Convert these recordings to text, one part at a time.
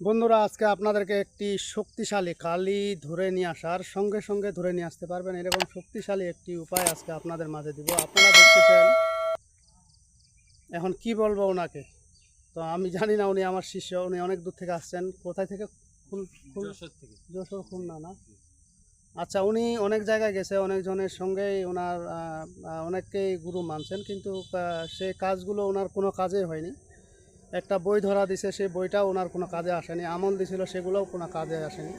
বন্ধুরা আজকে আপনাদেরকে একটি শক্তিশালী কালি ধরে নিয়ে আসার সঙ্গে সঙ্গে ধরে নিয়ে আসতে পারবেন। এরকম শক্তিশালী একটি উপায় আজকে আপনাদের মাঝে দিব। আপনারা দেখতেছেন এখন কি বলব ওনাকে? তো আমি জানি না উনি আমার শিষ্য উনি অনেক দূর থেকে আসছেন। কোথায় থেকে? যশোর খুলনা না? আচ্ছা উনি অনেক জায়গায় গেছে অনেকজনের সঙ্গেই ওনার অনেককেই গুরু মানছেন কিন্তু সে কাজগুলো ওনার কোনো কাজে হয়নি। একটা বই ধরা দিছে, সেই বইটাও ওনার কোনো কাজে আসেনি, আমল দিছিল, সেগুলোও কোনো কাজে আসেনি।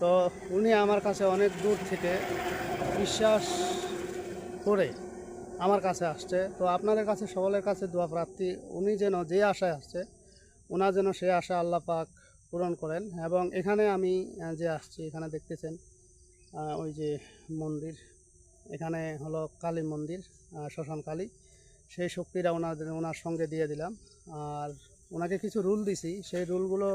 তো উনি আমার কাছে অনেক দূর থেকে বিশ্বাস করে আমার কাছে আসছে। তো আপনাদের কাছে, সকলের কাছে দোয়া প্রার্থী, উনি যেন যে আশায় আসছে ওনার যেন সে আশা আল্লাহ পাক পূরণ করেন এবং এখানে আমি যে আসছি, এখানে দেখতেছেন ওই যে মন্দির, এখানে হলো কালী মন্দির শ্মশান কালী। সেই শক্তিটা ওনাদের ওনার সঙ্গে দিয়ে দিলাম। আর ওনাকে কিছু রুল দিছি, সেই রুলগুলো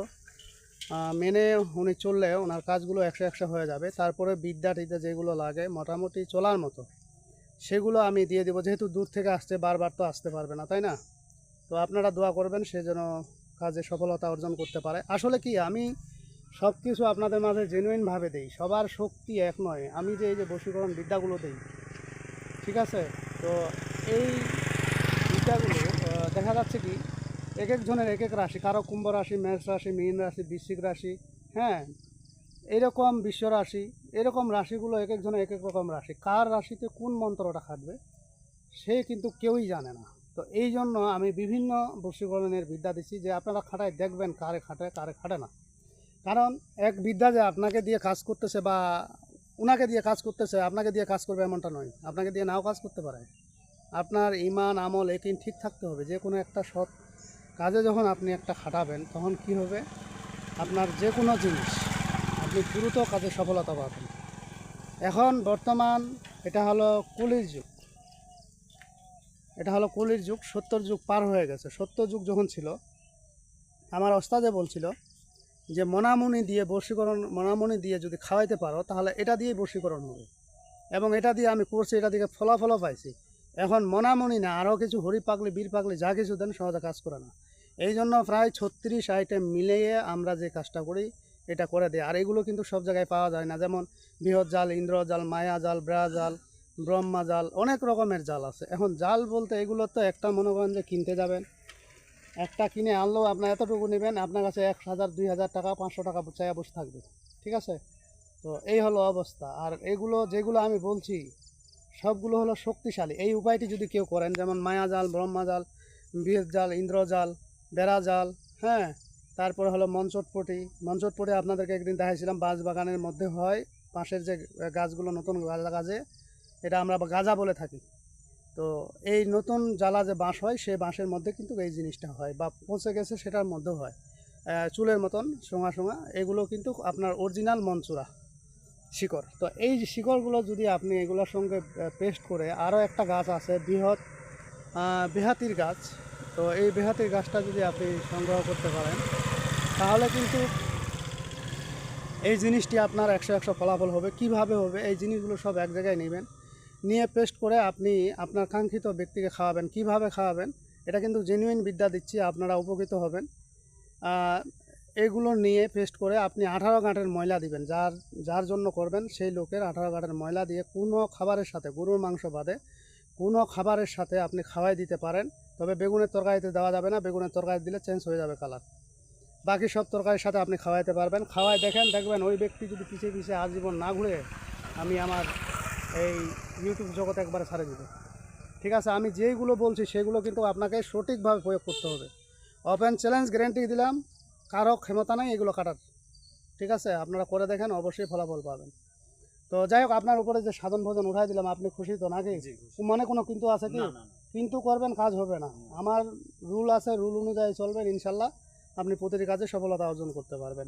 মেনে উনি চললে ওনার কাজগুলো একশো একশো হয়ে যাবে। তারপরে বিদ্যা টিদ্যা যেগুলো লাগে, মোটামুটি চলার মতো, সেগুলো আমি দিয়ে দেবো। যেহেতু দূর থেকে আসছে, বারবার তো আসতে পারবে না, তাই না? তো আপনারা দোয়া করবেন, সে যেন কাজে সফলতা অর্জন করতে পারে। আসলে কি, আমি সব কিছু আপনাদের মাঝে জেনুইনভাবে দেই, সবার শক্তি এক নয়। আমি যে এই যে বশীকরণ বিদ্যাগুলো দিই, ঠিক আছে? তো এই বিদ্যাগুলো আহ, দেখা যাচ্ছে কি এক একজনের এক এক রাশি কারও কুম্ভ রাশি মেষ রাশি মীন রাশি বৃশ্চিক রাশি হ্যাঁ এরকম বিশ্ব রাশি এরকম রাশিগুলো এক একজনের এক এক রকম রাশি। কার রাশিতে কোন মন্ত্রটা খাটবে সে কিন্তু কেউই জানে না। তো এই জন্য আমি বিভিন্ন বশীকরণের বিদ্যা দিচ্ছি যে আপনারা খাটায় দেখবেন কারে খাটে কারে খাটে না। কারণ এক বিদ্যা যে আপনাকে দিয়ে কাজ করতেছে বা ওনাকে দিয়ে কাজ করতেছে আপনাকে দিয়ে কাজ করবে এমনটা নয়। আপনাকে দিয়ে নাও কাজ করতে পারে। আপনার ইমান, আমল, একিন ঠিক থাকতে হবে। যে কোনো একটা সৎ কাজে যখন আপনি একটা খাটাবেন, তখন কি হবে? আপনার যে কোনো জিনিস আপনি দ্রুত কাজে সফলতা পাবেন। এখন বর্তমান এটা হলো কলির যুগ। এটা হলো কলির যুগ, সত্তর যুগ পার হয়ে গেছে। সত্তর যুগ যখন ছিল, আমার ওস্তাদে বলছিল যে, মনামনি দিয়ে বশীকরণ, মনামনি দিয়ে যদি খাওয়াইতে পারো, তাহলে এটা দিয়েই বশীকরণ হবে। এবং এটা দিয়ে আমি করছি, এটা দিকে ফলাফলও পাইছি। এখন মনামনি না, আরও কিছু হরি পাগলি, বীর পাগলি, যা কিছু দেন সহজে কাজ করে না। এই জন্য প্রায় ছত্রিশ আইটেম মিলিয়ে আমরা যে কাজটা করি, এটা করে দিই। আর এগুলো কিন্তু সব জায়গায় পাওয়া যায় না। যেমন বৃহৎ জাল, ইন্দ্র জাল, মায়া জাল, ব্রা জাল, ব্রহ্মা জাল, অনেক রকমের জাল আছে। এখন জাল বলতে এগুলো তো একটা মনে করেন যে কিনতে যাবেন। একটা কিনে আনলেও আপনার এতটুকু নেবেন, আপনার কাছে এক হাজার, দুই হাজার টাকা, পাঁচশো টাকা চাইয়া বসে থাকবে। ঠিক আছে? তো এই হলো অবস্থা। আর এগুলো, যেগুলো আমি বলছি সবগুলো হলো শক্তিশালী। এই উপায়টি যদি কেউ করেন, যেমন মায়া জাল, ব্রহ্মা জাল বৃহৎ জাল, ইন্দ্র জাল, বেড়া জাল হ্যাঁ? তারপরে হলো মঞ্চটপটি। মঞ্চটপটি আপনাদেরকে একদিন দেখাইছিলাম বাঁশ বাগানের মধ্যে হয়, পাশের যে গাছগুলো নতুন গাজা গাছে এটা আমরা গাজা বলে থাকি। তো এই নতুন জ্বালা যে বাঁশ হয়, সেই বাঁশের মধ্যে কিন্তু এই জিনিসটা হয়, বা পচে গেছে সেটার মধ্যেও হয়। চুলের মতন, সোঙা সোঙা, এগুলো কিন্তু আপনার অরিজিনাল মনচুরা। শিকড়। তো এই শিকড়গুলো যদি আপনি এগুলোর সঙ্গে পেস্ট করে আরও একটা গাছ আছে, বৃহৎ বেহাতির গাছ। তো এই বেহাতির গাছটা যদি আপনি সংগ্রহ করতে পারেন, তাহলে কিন্তু এই জিনিসটি আপনার একশো একশো ফলাফল হবে। কীভাবে হবে? এই জিনিসগুলো সব এক জায়গায় নেবেন। নিয়ে পেস্ট করে আপনি আপনার কাঙ্ক্ষিত ব্যক্তিকে খাওয়াবেন। কীভাবে খাওয়াবেন? এটা কিন্তু জেনুইন বিদ্যা দিচ্ছি, আপনারা উপকৃত হবেন। এগুলো নিয়ে পেস্ট করে আপনি আঠারো গাঁটের ময়লা দিবেন, যার যার জন্য করবেন সেই লোকের আঠারো গাঁটের ময়লা দিয়ে কোনো খাবারের সাথে, গরুর মাংস বাদে কোনো খাবারের সাথে আপনি খাওয়াই দিতে পারেন, তবে বেগুনের তরকারিতে দেওয়া যাবে না, বেগুনের তরকারি দিলে চেঞ্জ হয়ে যাবে কালার বাকি সব তরকারির সাথে আপনি খাওয়াইতে পারবেন, খাওয়াই দেখেন, দেখবেন ওই ব্যক্তি যদি পিছিয়ে পিছিয়ে আজীবন না ঘুরে, আমি আমার এই ইউটিউব জগতে একবারে ছাড়ে দেবে। ঠিক আছে, আমি যেইগুলো বলছি সেগুলো কিন্তু আপনাকে সঠিকভাবে প্রয়োগ করতে হবে। ওপেন চ্যালেঞ্জ গ্যারেন্টি দিলাম কারও ক্ষমতা নাই এগুলো কাটার। ঠিক আছে? আপনারা করে দেখেন অবশ্যই ফলাফল পাবেন। তো যাই হোক আপনার উপরে যে সাধন ভোজন উঠাই দিলাম আপনি খুশি তো নাকি? মানে কোনো কিন্তু আছে কি? কিন্তু করবেন কাজ হবে না। আমার রুল আছে রুল অনুযায়ী চলবেন ইনশাল্লাহ। আপনি প্রতিটি কাজে সফলতা অর্জন করতে পারবেন।